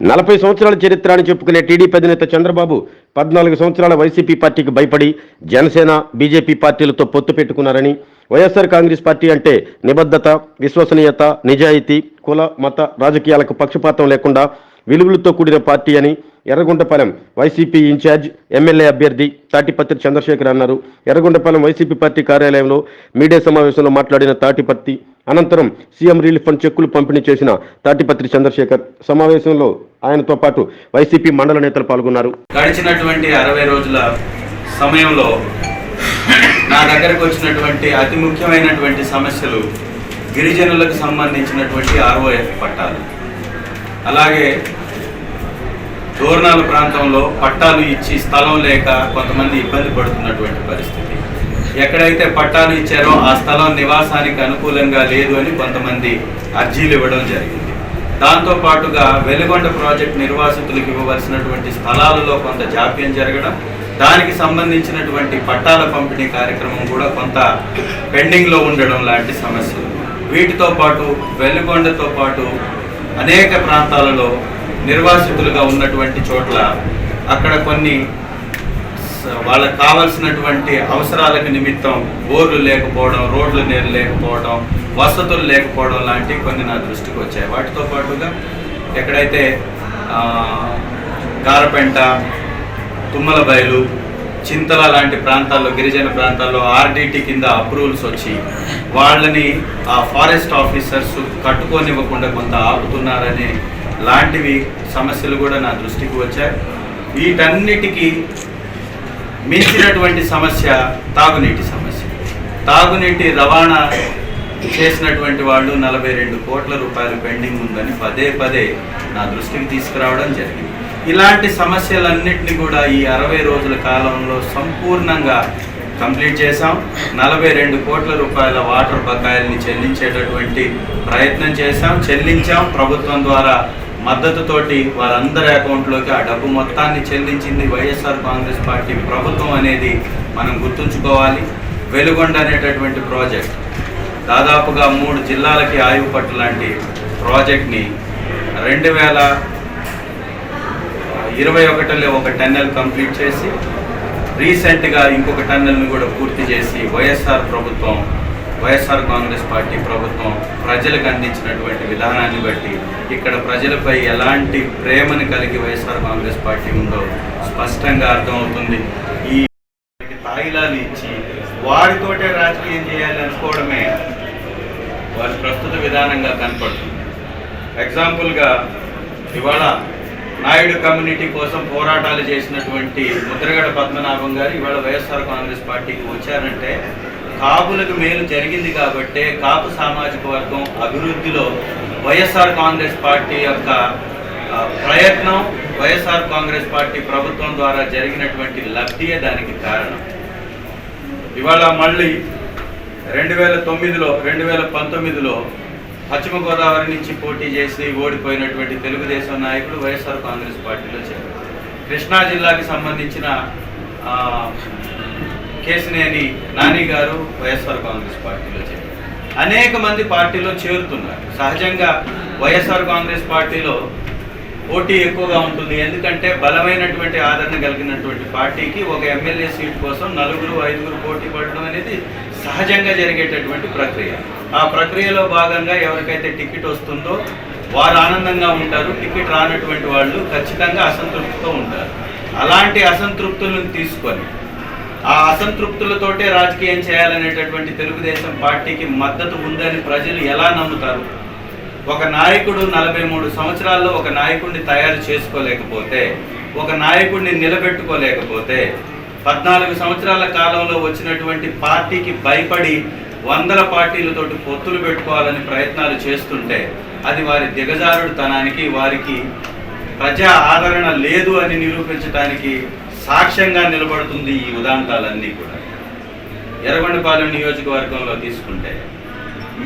నలభై సంవత్సరాల చరిత్ర అని చెప్పుకునే టీడీపీ అధినేత చంద్రబాబు పద్నాలుగు సంవత్సరాల వైసీపీ పార్టీకి భయపడి జనసేన బీజేపీ పార్టీలతో పొత్తు పెట్టుకున్నారని వైఎస్ఆర్ కాంగ్రెస్ పార్టీ అంటే నిబద్ధత విశ్వసనీయత నిజాయితీ కుల మత రాజకీయాలకు పక్షపాతం లేకుండా విలువలతో కూడిన పార్టీ అని ఎర్రగొండపాలెం వైసీపీ ఇన్ఛార్జ్ ఎమ్మెల్యే అభ్యర్థి తాటిపత్రి చంద్రశేఖర్ అన్నారు. ఎర్రగొండపాలెం వైసీపీ పార్టీ కార్యాలయంలో మీడియా సమావేశంలో మాట్లాడిన తాటిపత్రి అనంతరం సీఎం రిలీఫ్ ఫండ్ చెక్కులు పంపిణీ చేసిన తాటిపత్రి చంద్రశేఖర్ సమావేశంలో ఆయనతో పాటు వైసీపీ మండల నేతలు పాల్గొన్నారు. గడిచినటువంటి అరవై రోజుల సమయంలో నా దగ్గరకు వచ్చినటువంటి అతి ముఖ్యమైనటువంటి సమస్యలు గిరిజనులకు సంబంధించినటువంటి ఆర్ఓఎఫ్ పట్టాలు. అలాగే దూరణాల ప్రాంతంలో పట్టాలు ఇచ్చి స్థలం లేక కొంతమంది ఇబ్బంది పడుతున్నటువంటి పరిస్థితి. ఎక్కడైతే పట్టాలు ఇచ్చారో ఆ స్థలం నివాసానికి అనుకూలంగా లేదు అని కొంతమంది అర్జీలు ఇవ్వడం జరిగింది. దాంతో పాటుగా వెలుగొండ ప్రాజెక్ట్ నిర్వాసితులకు ఇవ్వవలసినటువంటి స్థలాలలో కొంత జాప్యం జరగడం దానికి సంబంధించినటువంటి పట్టాల పంపిణీ కార్యక్రమం కూడా కొంత పెండింగ్లో ఉండడం లాంటి సమస్యలు. వీటితో పాటు వెలుగొండతో పాటు అనేక ప్రాంతాలలో నిర్వాసితులుగా ఉన్నటువంటి చోట్ల అక్కడ కొన్ని వాళ్ళకి కావాల్సినటువంటి అవసరాలకు నిమిత్తం బోర్లు లేకపోవడం రోడ్లు నీరు లేకపోవడం వసతులు లేకపోవడం లాంటివి కొన్ని నా దృష్టికి వచ్చాయి. వాటితో పాటుగా ఎక్కడైతే గారపెంట తుమ్మల బయలు చింతల లాంటి ప్రాంతాల్లో గిరిజన ప్రాంతాల్లో ఆర్డిటి కింద అప్రూవల్స్ వచ్చి వాళ్ళని ఆ ఫారెస్ట్ ఆఫీసర్స్ కట్టుకోనివ్వకుండా కొంత ఆపుతున్నారనే లాంటివి సమస్యలు కూడా నా దృష్టికి వచ్చాయి. వీటన్నిటికీ మించినటువంటి సమస్య తాగునీటి సమస్య. తాగునీటి రవాణా చేసినటువంటి వాళ్ళు నలభై రెండు కోట్ల రూపాయలు పెండింగ్ ఉందని పదే పదే నా దృష్టికి తీసుకురావడం జరిగింది. ఇలాంటి సమస్యలన్నింటినీ కూడా ఈ అరవై రోజుల కాలంలో సంపూర్ణంగా కంప్లీట్ చేశాం. నలభై రెండు కోట్ల రూపాయల వాటర్ బకాయిల్ని చెల్లించేటటువంటి ప్రయత్నం చేశాం. చెల్లించాం. ప్రభుత్వం ద్వారా మద్దతుతోటి వారందరి అకౌంట్లోకి ఆ డబ్బు మొత్తాన్ని చెల్లించింది వైఎస్ఆర్ కాంగ్రెస్ పార్టీ ప్రభుత్వం అనేది మనం గుర్తుంచుకోవాలి. వెలుగొండ అనేటటువంటి ప్రాజెక్ట్ దాదాపుగా మూడు జిల్లాలకి ఆయుపట్టు లాంటి ప్రాజెక్ట్ని రెండు వేల ఇరవై ఒకటిలో ఒక టన్నెల్ కంప్లీట్ చేసి రీసెంట్గా ఇంకొక టన్నెల్ని కూడా పూర్తి చేసి వైఎస్ఆర్ ప్రభుత్వం వైఎస్ఆర్ కాంగ్రెస్ పార్టీ ప్రభుత్వం ప్రజలకు అందించినటువంటి విధానాన్ని బట్టి ఇక్కడ ప్రజలపై ఎలాంటి ప్రేమను కలిగి వైఎస్ఆర్ కాంగ్రెస్ పార్టీ ఉందో స్పష్టంగా అర్థమవుతుంది. ఈ తాయిలాలు ఇచ్చి వారితోటే రాజకీయం చేయాలి అనుకోవడమే వారి ప్రస్తుత విధానంగా కనపడుతుంది. ఎగ్జాంపుల్గా ఇవాళ నాయుడు కమ్యూనిటీ కోసం పోరాటాలు చేసినటువంటి ముద్రగడ పద్మనాభం గారు ఇవాళ వైఎస్ఆర్ కాంగ్రెస్ పార్టీకి వచ్చారంటే కాపులకు మేలు జరిగింది కాబట్టే కాపు సామాజిక వర్గం అభివృద్ధిలో వైఎస్ఆర్ కాంగ్రెస్ పార్టీ యొక్క ప్రయత్నం వైఎస్ఆర్ కాంగ్రెస్ పార్టీ ప్రభుత్వం ద్వారా జరిగినటువంటి లబ్ధియే దానికి కారణం. ఇవాళ మళ్ళీ రెండు వేల తొమ్మిదిలో రెండు వేల పంతొమ్మిదిలో పశ్చిమ గోదావరి నుంచి పోటీ చేసి ఓడిపోయినటువంటి తెలుగుదేశం నాయకుడు వైఎస్ఆర్ కాంగ్రెస్ పార్టీలో చేరారు. కృష్ణా జిల్లాకి సంబంధించిన కేసినేని నాని గారు వైఎస్ఆర్ కాంగ్రెస్ పార్టీలో చేరారు అనేక మంది పార్టీలో చేరుతున్నారు. సహజంగా వైఎస్ఆర్ కాంగ్రెస్ పార్టీలో పోటీ ఎక్కువగా ఉంటుంది. ఎందుకంటే బలమైనటువంటి ఆదరణ కలిగినటువంటి పార్టీకి ఒక ఎమ్మెల్యే సీట్ కోసం నలుగురు ఐదుగురు పోటీ పడడం అనేది సహజంగా జరిగేటటువంటి ప్రక్రియ. ఆ ప్రక్రియలో భాగంగా ఎవరికైతే టికెట్ వస్తుందో వారు ఆనందంగా ఉంటారు. టికెట్ రానటువంటి వాళ్ళు ఖచ్చితంగా అసంతృప్తితో ఉంటారు. అలాంటి అసంతృప్తులను తీసుకొని ఆ అసంతృప్తులతోటే రాజకీయం చేయాలనేటటువంటి తెలుగుదేశం పార్టీకి మద్దతు ఉందని ప్రజలు ఎలా నమ్ముతారు? ఒక నాయకుడు నలభై మూడు సంవత్సరాల్లో ఒక నాయకుడిని తయారు చేసుకోలేకపోతే ఒక నాయకుడిని నిలబెట్టుకోలేకపోతే పద్నాలుగు సంవత్సరాల కాలంలో వచ్చినటువంటి పార్టీకి భయపడి వందల పార్టీలతోటి పొత్తులు పెట్టుకోవాలని ప్రయత్నాలు చేస్తుంటే అది వారి దిగజారుడుతనానికి వారికి ప్రజా ఆదరణ లేదు అని నిరూపించడానికి సాక్ష్యంగా నిలబడుతుంది ఈ ఉదాంతాలన్నీ కూడా. ఎర్రగొండపాలెం నియోజకవర్గంలో తీసుకుంటే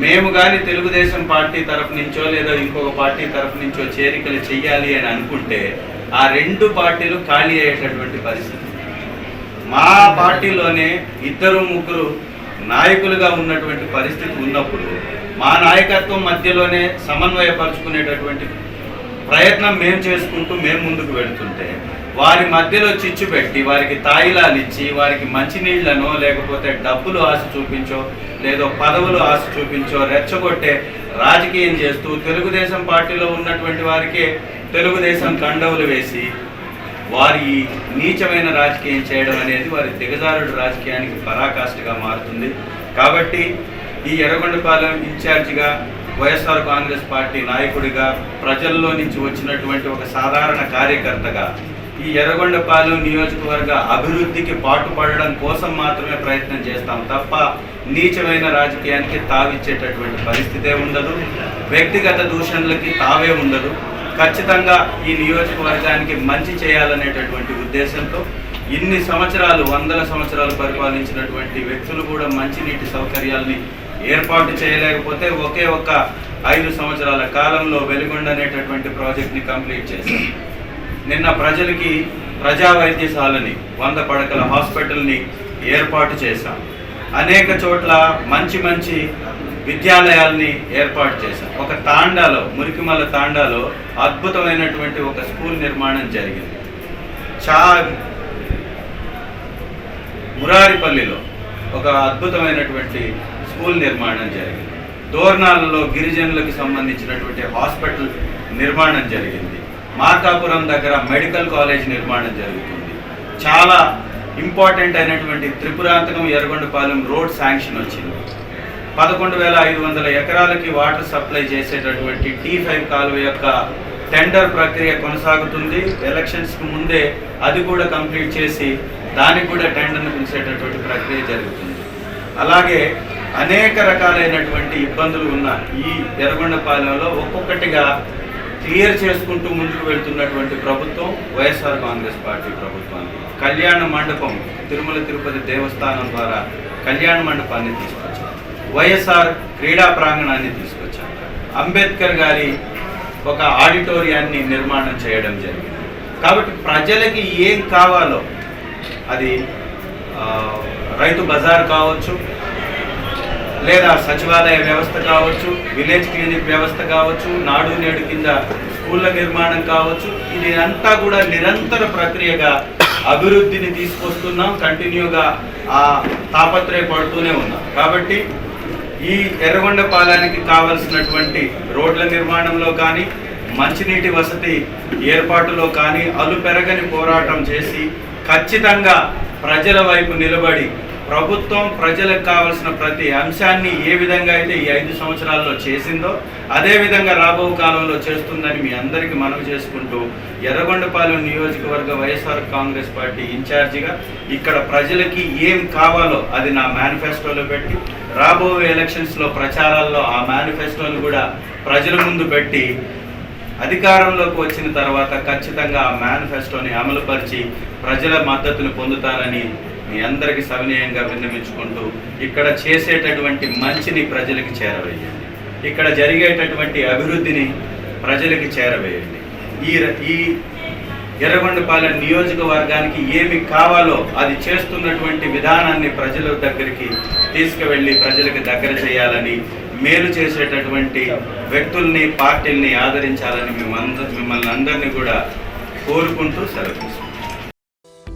మేము కానీ తెలుగుదేశం పార్టీ తరఫు నుంచో లేదా ఇంకొక పార్టీ తరఫు నుంచో చేరికలు చెయ్యాలి అని అనుకుంటే ఆ రెండు పార్టీలు ఖాళీ అయ్యేటటువంటి పరిస్థితి. మా పార్టీలోనే ఇద్దరు ముగ్గురు నాయకులుగా ఉన్నటువంటి పరిస్థితి ఉన్నప్పుడు మా నాయకత్వం మధ్యలోనే సమన్వయపరుచుకునేటటువంటి ప్రయత్నం మేము చేసుకుంటూ మేము ముందుకు వెళుతుంటే వారి మధ్యలో చిచ్చు పెట్టి వారికి తాయిలాలు ఇచ్చి వారికి మంచినీళ్ళను లేకపోతే డబ్బులు ఆశ చూపించో లేదో పదవులు ఆశ చూపించో రెచ్చగొట్టే రాజకీయం చేస్తూ తెలుగుదేశం పార్టీలో ఉన్నటువంటి వారికి తెలుగుదేశం కండవులు వేసి వారి నీచమైన రాజకీయం చేయడం అనేది వారి దిగజారుడు రాజకీయానికి పరాకాష్ఠగా మారుతుంది. కాబట్టి ఈ ఎర్రగొండపాలెం ఇన్ఛార్జిగా వైఎస్ఆర్ కాంగ్రెస్ పార్టీ నాయకుడిగా ప్రజల్లో నుంచి వచ్చినటువంటి ఒక సాధారణ కార్యకర్తగా ఈ ఎర్రగొండపాలెం నియోజకవర్గ అభివృద్ధికి పాటుపడడం కోసం మాత్రమే ప్రయత్నం చేస్తాం తప్ప నీచమైన రాజకీయానికి తావిచ్చేటటువంటి పరిస్థితే ఉండదు. వ్యక్తిగత దూషణలకి తావే ఉండదు. ఖచ్చితంగా ఈ నియోజకవర్గానికి మంచి చేయాలనేటటువంటి ఉద్దేశంతో ఇన్ని సంవత్సరాలు వందల సంవత్సరాలు పరిపాలించినటువంటి వ్యక్తులు కూడా మంచినీటి సౌకర్యాల్ని ఏర్పాటు చేయలేకపోతే ఒకే ఒక్క ఐదు సంవత్సరాల కాలంలో వెలుగొండ అనేటటువంటి ప్రాజెక్ట్ని కంప్లీట్ చేశారు నిన్న ప్రజలకి ప్రజా వైద్యశాలని వంద పడకల హాస్పిటల్ని ఏర్పాటు చేశాం. అనేక చోట్ల మంచి మంచి విద్యాలయాల్ని ఏర్పాటు చేశాం. ఒక తాండాలో మురికిమల్ల తాండాలో అద్భుతమైనటువంటి ఒక స్కూల్ నిర్మాణం జరిగింది. చా మురారిపల్లిలో ఒక అద్భుతమైనటువంటి స్కూల్ నిర్మాణం జరిగింది. దోర్నాలలో గిరిజనులకు సంబంధించినటువంటి హాస్పిటల్ నిర్మాణం జరిగింది. మార్కాపురం దగ్గర మెడికల్ కాలేజ్ నిర్మాణం జరుగుతుంది. చాలా ఇంపార్టెంట్ అయినటువంటి త్రిపురాంతకం ఎర్రగొండపాలెం రోడ్ శాంక్షన్ వచ్చింది. పదకొండు వేల ఐదు వందల ఎకరాలకి వాటర్ సప్లై చేసేటటువంటి టీ ఫైవ్ కాలువ యొక్క టెండర్ ప్రక్రియ కొనసాగుతుంది. ఎలక్షన్స్కి ముందే అది కూడా కంప్లీట్ చేసి దానికి కూడా టెండర్ను పిలిచేటటువంటి ప్రక్రియ జరుగుతుంది. అలాగే అనేక రకాలైనటువంటి ఇబ్బందులు ఉన్న ఈ ఎర్రగొండపాలెంలో ఒక్కొక్కటిగా క్లియర్ చేసుకుంటూ ముందుకు వెళ్తున్నటువంటి ప్రభుత్వం వైఎస్ఆర్ కాంగ్రెస్ పార్టీ ప్రభుత్వానికి. కళ్యాణ మండపం తిరుమల తిరుపతి దేవస్థానం ద్వారా కళ్యాణ మండపాన్ని తీసుకొచ్చారు. వైఎస్ఆర్ క్రీడా ప్రాంగణాన్ని తీసుకొచ్చారు. అంబేద్కర్ గారి ఒక ఆడిటోరియాన్ని నిర్మాణం చేయడం జరిగింది. కాబట్టి ప్రజలకి ఏం కావాలో అది రైతు బజార్ కావచ్చు లేదా సచివాలయ వ్యవస్థ కావచ్చు విలేజ్ క్లినిక్ వ్యవస్థ కావచ్చు నాడు నేడు కింద స్కూళ్ళ నిర్మాణం కావచ్చు ఇది అంతా కూడా నిరంతర ప్రక్రియగా అభివృద్ధిని తీసుకొస్తున్నాం కంటిన్యూగా ఆ తాపత్రయపడుతూనే ఉన్నాం. కాబట్టి ఈ ఎర్రగొండపాలానికి కావలసినటువంటి రోడ్ల నిర్మాణంలో కానీ మంచినీటి వసతి ఏర్పాటులో కానీ అలుపెరగని పోరాటం చేసి ఖచ్చితంగా ప్రజల వైపు నిలబడి ప్రభుత్వం ప్రజలకు కావాల్సిన ప్రతి అంశాన్ని ఏ విధంగా అయితే ఈ ఐదు సంవత్సరాల్లో చేసిందో అదే విధంగా రాబో కాలంలో చేస్తుందని మీ అందరికీ మనవి చేసుకుంటూ ఎర్రగొండపాలెం నియోజకవర్గ వైఎస్ఆర్ కాంగ్రెస్ పార్టీ ఇన్ఛార్జిగా ఇక్కడ ప్రజలకి ఏం కావాలో అది నా మేనిఫెస్టోలో పెట్టి రాబోయే ఎలక్షన్స్లో ప్రచారాల్లో ఆ మేనిఫెస్టోను కూడా ప్రజల ముందు పెట్టి అధికారంలోకి వచ్చిన తర్వాత ఖచ్చితంగా ఆ మేనిఫెస్టోని అమలుపరిచి ప్రజల మద్దతును పొందుతారని మీ అందరికీ సవినయంగా విన్నవించుకుంటూ ఇక్కడ చేసేటటువంటి మంచిని ప్రజలకి చేరవేయండి. ఇక్కడ జరిగేటటువంటి అభివృద్ధిని ప్రజలకి చేరవేయండి. ఈ ఈ ఎర్రగొండపాలెం నియోజకవర్గానికి ఏమి కావాలో అది చేస్తున్నటువంటి విధానాన్ని ప్రజల దగ్గరికి తీసుకువెళ్ళి ప్రజలకు దగ్గర చేయాలని మేలు చేసేటటువంటి వ్యక్తుల్ని పార్టీల్ని ఆదరించాలని మిమ్మల్ని మిమ్మల్ని అందరినీ కూడా కోరుకుంటూ సెలవు